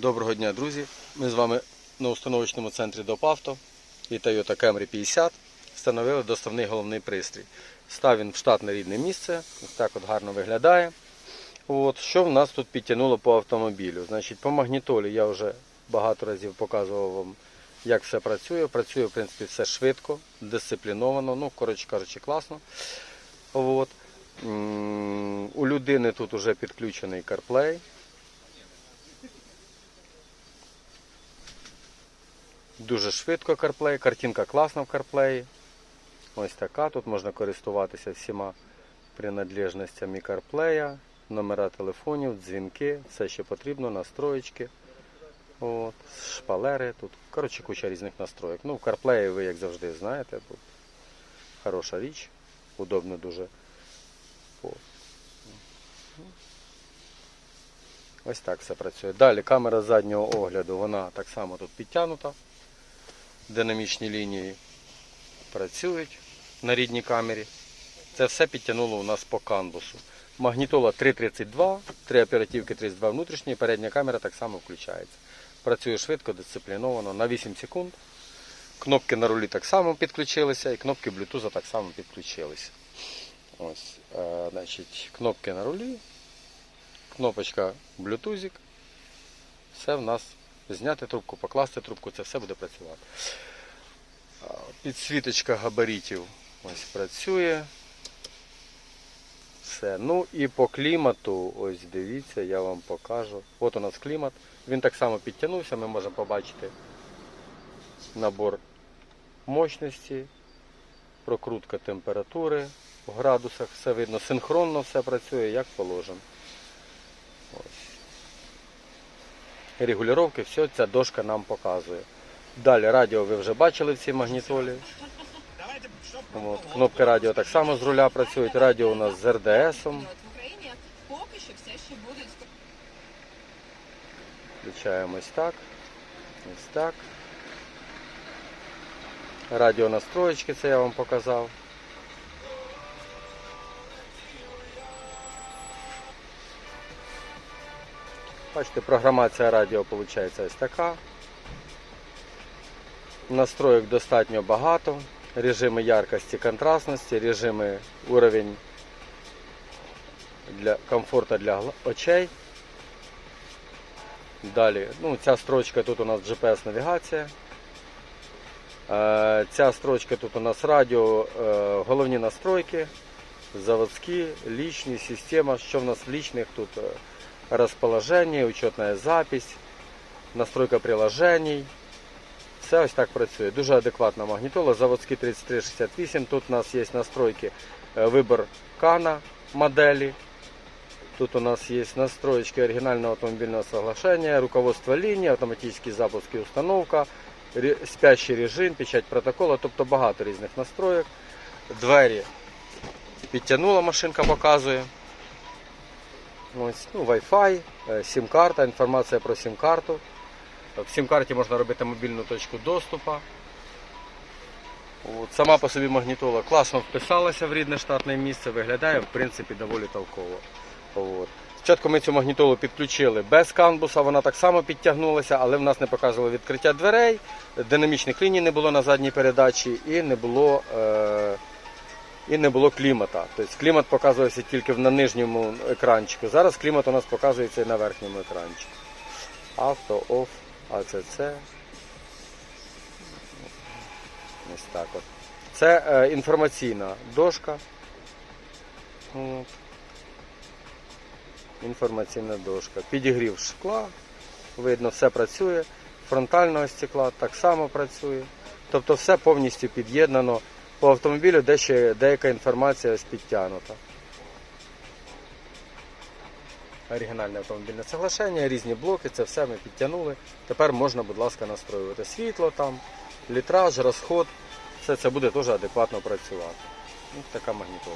Доброго дня, друзі! Ми з вами на установочному центрі ДОПАВТО і Toyota Camry 50 встановили доставний головний пристрій. Став він в штатне рідне місце, ось так от гарно виглядає. От, що в нас тут підтягнуло по автомобілю? Значить, по магнітолі я вже багато разів показував вам, як все працює. Працює, в принципі, все швидко, дисципліновано, ну, коротше кажучи, класно. От. У людини тут вже підключений CarPlay. Дуже швидко CarPlay, картинка класна в CarPlay. Ось така. Тут можна користуватися всіма принадлежностями CarPlay, номера телефонів, дзвінки, все що потрібно, настроєчки. От, шпалери тут. Коротше, куча різних настроєк. Ну, в CarPlay ви, як завжди, знаєте, тут хороша річ, удобно дуже. Ось так все працює. Далі камера заднього огляду, вона так само тут підтягнута динамічні лінії працюють на рідній камері. Це все підтягнуло у нас по канвусу. Магнітола 3.32, 3 оперативки 32 внутрішні, передня камера так само включається. Працює швидко, дисципліновано на 8 секунд. Кнопки на рулі так само підключилися і кнопки Bluetooth так само підключилися. Ось, е, значить, кнопки на рулі, кнопочка Bluetooth. Все в нас зняти трубку, покласти трубку, це все буде працювати. Підсвіточка габаритів ось працює. Все. Ну і по клімату, ось дивіться, я вам покажу. От у нас клімат. Він так само підтягнувся, ми можемо побачити набор мощності, прокрутка температури в градусах, все видно, синхронно все працює, як положено. Регулювання, все ця дошка нам показує. Далі радіо ви вже бачили в цій магнітолі. От, кнопки радіо так само з руля працюють. Радіо у нас з РДС. Будуть Включаємо ось так. Ось так. Радіо настроєчки, це я вам показав. Бачите, програмація радіо виходить ось така. Настроїк достатньо багато. Режими яркості, контрастності, режими уровень для комфорту для очей. Далі, ну, ця строчка тут у нас GPS-навігація. Е, Ця строчка тут у нас радіо, е, головні настройки, заводські, лічні, система. Що в нас в лічних тут е, розположення, учетна запись, настройка приложений. Все ось так працює. Дуже адекватна магнітола. Заводські 3368. Тут у нас є настройки, е, вибір кана моделі. Тут у нас есть настроечки оригинального автомобильного соглашения, руководство линии, автоматический запуск и установка, спящий режим, печать протокола, тобто багато різних настроєк. Двері підтягнула машинка, показує. Ось, ну, Wi-Fi, е, сім-карта, інформація про сім-карту. В сім-карті можна робити мобільну точку доступу. От, сама по собі магнітола класно вписалася в рідне штатне місце, виглядає в принципі доволі толково. От. Спочатку ми цю магнітолу підключили без канбуса, вона так само підтягнулася, але в нас не показувало відкриття дверей, динамічних ліній не було на задній передачі і не було, е, і не було клімата. Тобто клімат показувався тільки на нижньому екранчику. Зараз клімат у нас показується і на верхньому екранчику. Авто, оф, АЦЦ. Ось так от. Це е, інформаційна дошка. От. Інформаційна дошка. Підігрів шкла. Видно, все працює. Фронтального стекла так само працює. Тобто все повністю під'єднано. По автомобілю дещо, деяка інформація підтягнута. Оригінальне автомобільне соглашення, різні блоки, це все ми підтягнули. Тепер можна, будь ласка, настроювати світло там, літраж, розход. Все це буде теж адекватно працювати. Ось така магнітола.